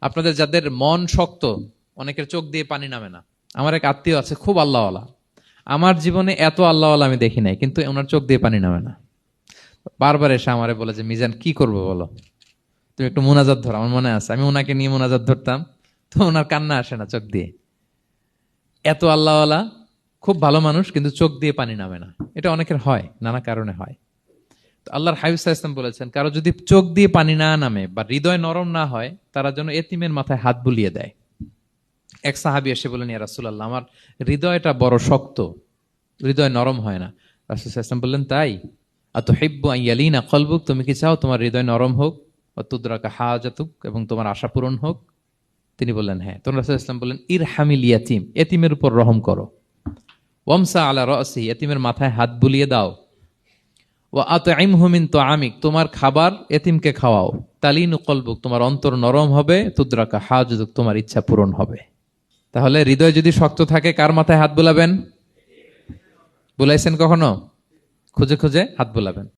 আপনাদের যাদের মন শক্ত, অনেকের চোখ দিয়ে পানি নামে না। আমার এক আত্মীয় আছে, খুব আল্লাহওয়ালা। আমার জীবনে এত আল্লাহওয়ালা আমি দেখি নাই, কিন্তু ওনার চোখ দিয়ে পানি নামে না। বারবার এসে আমারে বলে যে, মিজান, কি করব বলো? তুমি একটু মোনাজাত ধরো, আমার মনে আছে। আমি ওনাকে নিয়ে মোনাজাত ধরতাম, তো ওনার কান্না আসে না চোখ দিয়ে। এত আল্লাহওয়ালা, খুব ভালো মানুষ, কিন্তু চোখ দিয়ে পানি নামে না। এটা অনেকের হয়, নানা কারণে হয়। আল্লাহর হাবিব ইসলাম বলেছেন, কারও যদি চোখ দিয়ে পানি না নামে বা হৃদয় নরম না হয়, তারা যেন এতিমের মাথায় হাত বুলিয়ে দেয়। এক সাহাবি এসে বলেন ইয়া রাসূলুল্লাহ, আমার হৃদয়টা বড় শক্ত, হৃদয় নরম হয় না। রাসূল ওয়াসাল্লাম বললেন, তাই? আত হিব্বু আন ইয়ালিনা কলবুক, তুমি কি চাও তোমার হৃদয় নরম হোক ও তুদ্রাকা হাজাতুক, এবং তোমার আশা পূরণ হোক? তিনি বললেন হ্যাঁ। তখন রাসূল ইসলাম বললেন, ইরহামিল ইয়াতিম, এতিমের উপর রহম করো। ওয়ামসা আলা রসি এতিমের মাথায় হাত বুলিয়ে দাও। ও আতআইম হুমিন তো আমিক তোমার খাবার এতিমকে খাওয়াও। তালিন কলবুক, তোমার অন্তর নরম হবে, তুদ্রাকা হাজুক তোমার ইচ্ছা পূরণ হবে। তাহলে হৃদয় যদি শক্ত থাকে, কার মাথায় হাত বুলাবেন? বুলাইছেন কখনো? খুঁজে খুঁজে হাত বুলাবেন।